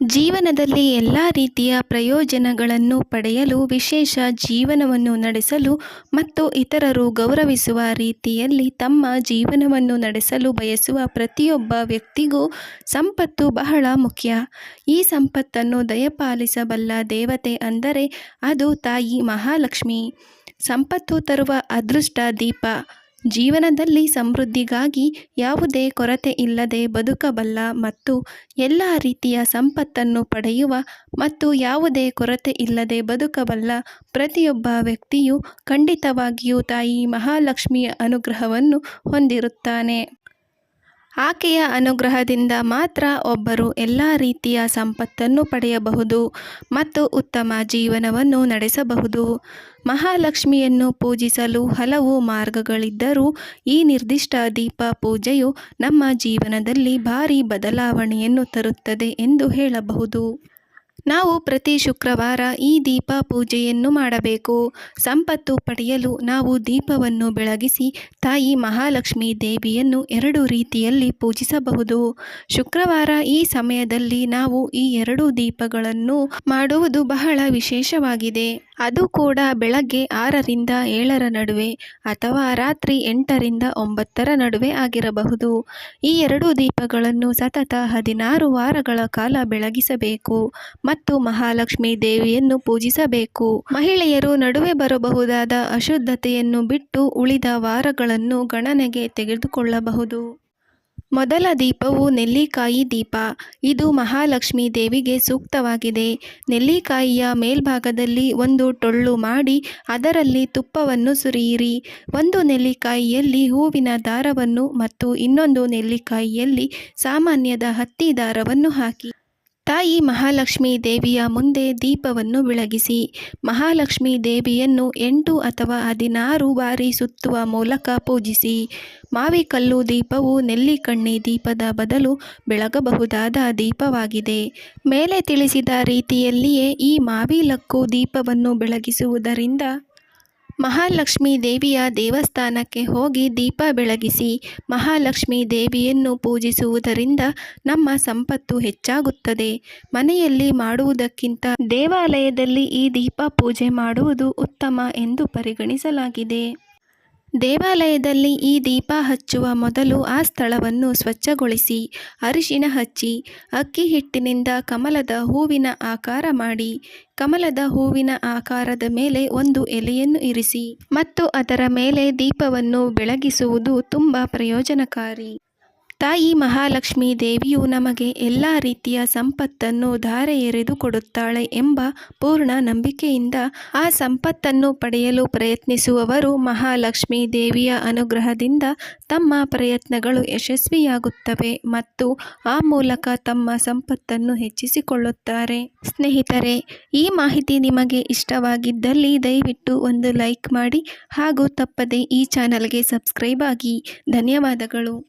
ಜೀವನದಲ್ಲಿ ಎಲ್ಲ ರೀತಿಯ ಪ್ರಯೋಜನಗಳನ್ನು ಪಡೆಯಲು, ವಿಶೇಷ ಜೀವನವನ್ನು ನಡೆಸಲು ಮತ್ತು ಇತರರು ಗೌರವಿಸುವ ರೀತಿಯಲ್ಲಿ ತಮ್ಮ ಜೀವನವನ್ನು ನಡೆಸಲು ಬಯಸುವ ಪ್ರತಿಯೊಬ್ಬ ವ್ಯಕ್ತಿಗೂ ಸಂಪತ್ತು ಬಹಳ ಮುಖ್ಯ. ಈ ಸಂಪತ್ತನ್ನು ದಯಪಾಲಿಸಬಲ್ಲ ದೇವತೆ ಅಂದರೆ ಅದು ತಾಯಿ ಮಹಾಲಕ್ಷ್ಮಿ. ಸಂಪತ್ತು ತರುವ ಅದೃಷ್ಟ ದೀಪ. ಜೀವನದಲ್ಲಿ ಸಮೃದ್ಧಿಗಾಗಿ ಯಾವುದೇ ಕೊರತೆ ಇಲ್ಲದೆ ಬದುಕಬಲ್ಲ ಮತ್ತು ಎಲ್ಲ ರೀತಿಯ ಸಂಪತ್ತನ್ನು ಪಡೆಯುವ ಮತ್ತು ಯಾವುದೇ ಕೊರತೆ ಇಲ್ಲದೆ ಬದುಕಬಲ್ಲ ಪ್ರತಿಯೊಬ್ಬ ವ್ಯಕ್ತಿಯು ಖಂಡಿತವಾಗಿಯೂ ತಾಯಿ ಮಹಾಲಕ್ಷ್ಮಿಯ ಅನುಗ್ರಹವನ್ನು ಹೊಂದಿರುತ್ತಾನೆ. ಆಕೆಯ ಅನುಗ್ರಹದಿಂದ ಮಾತ್ರ ಒಬ್ಬರು ಎಲ್ಲ ರೀತಿಯ ಸಂಪತ್ತನ್ನು ಪಡೆಯಬಹುದು ಮತ್ತು ಉತ್ತಮ ಜೀವನವನ್ನು ನಡೆಸಬಹುದು. ಮಹಾಲಕ್ಷ್ಮಿಯನ್ನು ಪೂಜಿಸಲು ಹಲವು ಮಾರ್ಗಗಳಿದ್ದರೂ ಈ ನಿರ್ದಿಷ್ಟ ದೀಪ ಪೂಜೆಯು ನಮ್ಮ ಜೀವನದಲ್ಲಿ ಭಾರೀ ಬದಲಾವಣೆಯನ್ನು ತರುತ್ತದೆ ಎಂದು ಹೇಳಬಹುದು. ನಾವು ಪ್ರತಿ ಶುಕ್ರವಾರ ಈ ದೀಪ ಪೂಜೆಯನ್ನು ಮಾಡಬೇಕು. ಸಂಪತ್ತು ಪಡೆಯಲು ನಾವು ದೀಪವನ್ನು ಬೆಳಗಿಸಿ ತಾಯಿ ಮಹಾಲಕ್ಷ್ಮೀ ದೇವಿಯನ್ನು ಎರಡು ರೀತಿಯಲ್ಲಿ ಪೂಜಿಸಬಹುದು. ಶುಕ್ರವಾರ ಈ ಸಮಯದಲ್ಲಿ ನಾವು ಈ ಎರಡು ದೀಪಗಳನ್ನು ಮಾಡುವುದು ಬಹಳ ವಿಶೇಷವಾಗಿದೆ. ಅದು ಕೂಡ ಬೆಳಗ್ಗೆ ಆರರಿಂದ ಏಳರ ನಡುವೆ ಅಥವಾ ರಾತ್ರಿ ಎಂಟರಿಂದ ಒಂಬತ್ತರ ನಡುವೆ ಆಗಿರಬಹುದು. ಈ ಎರಡೂ ದೀಪಗಳನ್ನು ಸತತ ಹದಿನಾರು ವಾರಗಳ ಕಾಲ ಬೆಳಗಿಸಬೇಕು ಮತ್ತು ಮಹಾಲಕ್ಷ್ಮೀ ದೇವಿಯನ್ನು ಪೂಜಿಸಬೇಕು. ಮಹಿಳೆಯರು ನಡುವೆ ಬರಬಹುದಾದ ಅಶುದ್ಧತೆಯನ್ನು ಬಿಟ್ಟು ಉಳಿದ ವಾರಗಳನ್ನು ಗಣನೆಗೆ ತೆಗೆದುಕೊಳ್ಳಬಹುದು. ಮೊದಲ ದೀಪವು ನೆಲ್ಲಿಕಾಯಿ ದೀಪ. ಇದು ಮಹಾಲಕ್ಷ್ಮಿ ದೇವಿಗೆ ಸೂಕ್ತವಾಗಿದೆ. ನೆಲ್ಲಿಕಾಯಿಯ ಮೇಲ್ಭಾಗದಲ್ಲಿ ಒಂದು ಟೊಳ್ಳು ಮಾಡಿ ಅದರಲ್ಲಿ ತುಪ್ಪವನ್ನು ಸುರಿಯಿರಿ. ಒಂದು ನೆಲ್ಲಿಕಾಯಿಯಲ್ಲಿ ಹೂವಿನ ದಾರವನ್ನು ಮತ್ತು ಇನ್ನೊಂದು ನೆಲ್ಲಿಕಾಯಿಯಲ್ಲಿ ಸಾಮಾನ್ಯದ ಹತ್ತಿ ದಾರವನ್ನು ಹಾಕಿ. ತಾಯಿ ಮಹಾಲಕ್ಷ್ಮೀ ದೇವಿಯ ಮುಂದೆ ದೀಪವನ್ನು ಬೆಳಗಿಸಿ. ಮಹಾಲಕ್ಷ್ಮೀ ದೇವಿಯನ್ನು ಎಂಟು ಅಥವಾ ಹದಿನಾರು ಬಾರಿ ಸುತ್ತುವ ಮೂಲಕ ಪೂಜಿಸಿ. ಮಾವಿಕಲ್ಲು ದೀಪವು ನೆಲ್ಲಿಕಣ್ಣಿ ದೀಪದ ಬದಲು ಬೆಳಗಬಹುದಾದ ದೀಪವಾಗಿದೆ. ಮೇಲೆ ತಿಳಿಸಿದ ರೀತಿಯಲ್ಲಿಯೇ ಈ ಮಾವಿಲಕ್ಕು ದೀಪವನ್ನು ಬೆಳಗಿಸುವುದರಿಂದ ಮಹಾಲಕ್ಷ್ಮೀ ದೇವಿಯ ದೇವಸ್ಥಾನಕ್ಕೆ ಹೋಗಿ ದೀಪ ಬೆಳಗಿಸಿ. ಮಹಾಲಕ್ಷ್ಮೀ ದೇವಿಯನ್ನು ಪೂಜಿಸುವುದರಿಂದ ನಮ್ಮ ಸಂಪತ್ತು ಹೆಚ್ಚಾಗುತ್ತದೆ. ಮನೆಯಲ್ಲಿ ಮಾಡುವುದಕ್ಕಿಂತ ದೇವಾಲಯದಲ್ಲಿ ಈ ದೀಪ ಪೂಜೆ ಮಾಡುವುದು ಉತ್ತಮ ಎಂದು ಪರಿಗಣಿಸಲಾಗಿದೆ. ದೇವಾಲಯದಲ್ಲಿ ಈ ದೀಪ ಹಚ್ಚುವ ಮೊದಲು ಆ ಸ್ಥಳವನ್ನು ಸ್ವಚ್ಛಗೊಳಿಸಿ. ಅರಿಶಿನ ಹಚ್ಚಿ. ಅಕ್ಕಿ ಹಿಟ್ಟಿನಿಂದ ಕಮಲದ ಹೂವಿನ ಆಕಾರ ಮಾಡಿ. ಕಮಲದ ಹೂವಿನ ಆಕಾರದ ಮೇಲೆ ಒಂದು ಎಲೆಯನ್ನು ಇರಿಸಿ ಮತ್ತು ಅದರ ಮೇಲೆ ದೀಪವನ್ನು ಬೆಳಗಿಸುವುದು ತುಂಬ ಪ್ರಯೋಜನಕಾರಿ. ತಾಯಿ ಮಹಾಲಕ್ಷ್ಮೀ ದೇವಿಯು ನಮಗೆ ಎಲ್ಲ ರೀತಿಯ ಸಂಪತ್ತನ್ನು ಧಾರೆ ಎರೆದು ಕೊಡುತ್ತಾಳೆ ಎಂಬ ಪೂರ್ಣ ನಂಬಿಕೆಯಿಂದ ಆ ಸಂಪತ್ತನ್ನು ಪಡೆಯಲು ಪ್ರಯತ್ನಿಸುವವರು ಮಹಾಲಕ್ಷ್ಮೀ ದೇವಿಯ ಅನುಗ್ರಹದಿಂದ ತಮ್ಮ ಪ್ರಯತ್ನಗಳು ಯಶಸ್ವಿಯಾಗುತ್ತವೆ ಮತ್ತು ಆ ಮೂಲಕ ತಮ್ಮ ಸಂಪತ್ತನ್ನು ಹೆಚ್ಚಿಸಿಕೊಳ್ಳುತ್ತಾರೆ. ಸ್ನೇಹಿತರೆ, ಈ ಮಾಹಿತಿ ನಿಮಗೆ ಇಷ್ಟವಾಗಿದ್ದಲ್ಲಿ ದಯವಿಟ್ಟು ಒಂದು ಲೈಕ್ ಮಾಡಿ ಹಾಗೂ ತಪ್ಪದೆ ಈ ಚಾನಲ್ಗೆ ಸಬ್ಸ್ಕ್ರೈಬ್ ಆಗಿ. ಧನ್ಯವಾದಗಳು.